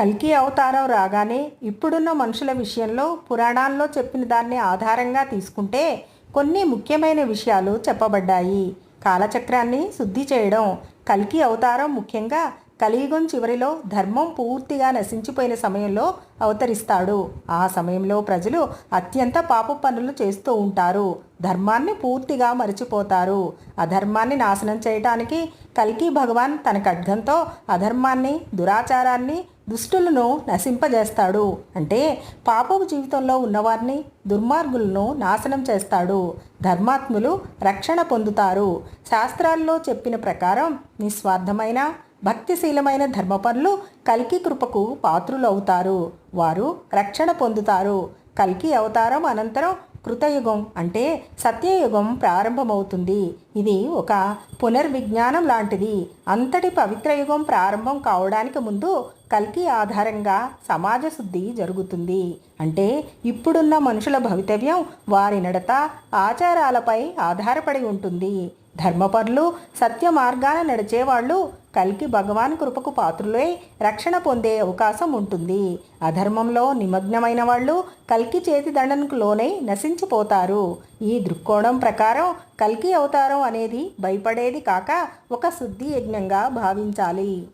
కల్కి అవతారం రాగానే ఇప్పుడున్న మనుషుల విషయంలో పురాణాల్లో చెప్పిన దాన్ని ఆధారంగా తీసుకుంటే కొన్ని ముఖ్యమైన విషయాలు చెప్పబడ్డాయి. కాలచక్రాన్ని శుద్ధి చేయడం కల్కి అవతారం ముఖ్యంగా కలియుగం చివరిలో ధర్మం పూర్తిగా నశించిపోయిన సమయంలో అవతరిస్తాడు. ఆ సమయంలో ప్రజలు అత్యంత పాప పనులు చేస్తూ ఉంటారు. ధర్మాన్ని పూర్తిగా మరిచిపోతారు. అధర్మాన్ని నాశనం చేయటానికి కల్కి భగవాన్ తన ఖడ్గంతో అధర్మాన్ని దురాచారాన్ని దుష్టులను నశింపజేస్తాడు. అంటే పాపపు జీవితంలో ఉన్నవారిని దుర్మార్గులను నాశనం చేస్తాడు. ధర్మాత్ములు రక్షణ పొందుతారు. శాస్త్రాల్లో చెప్పిన ప్రకారం నిస్వార్థమైన భక్తిశీలమైన ధర్మపనులు కల్కి కృపకు పాత్రులవుతారు. వారు రక్షణ పొందుతారు. కల్కి అవతారం అనంతరం కృతయుగం అంటే సత్యయుగం ప్రారంభమవుతుంది. ఇది ఒక పునర్విజ్ఞానం లాంటిది. అంతటి పవిత్ర యుగం ప్రారంభం కావడానికి ముందు కల్కి ఆధారంగా సమాజ శుద్ధి జరుగుతుంది. అంటే ఇప్పుడున్న మనుషుల భవితవ్యం వారి నడత ఆచారాలపై ఆధారపడి ఉంటుంది. ధర్మపరులు సత్య మార్గాన నడిచేవాళ్ళు కల్కి భగవాన్ కృపకు పాత్రులై రక్షణ పొందే అవకాశం ఉంటుంది. అధర్మంలో నిమగ్నమైన వాళ్ళు కల్కి చేతి దండనకు లోనై నశించిపోతారు. ఈ దృక్కోణం ప్రకారం కల్కి అవతారం అనేది భయపడేది కాక ఒక శుద్ధి యజ్ఞంగా భావించాలి.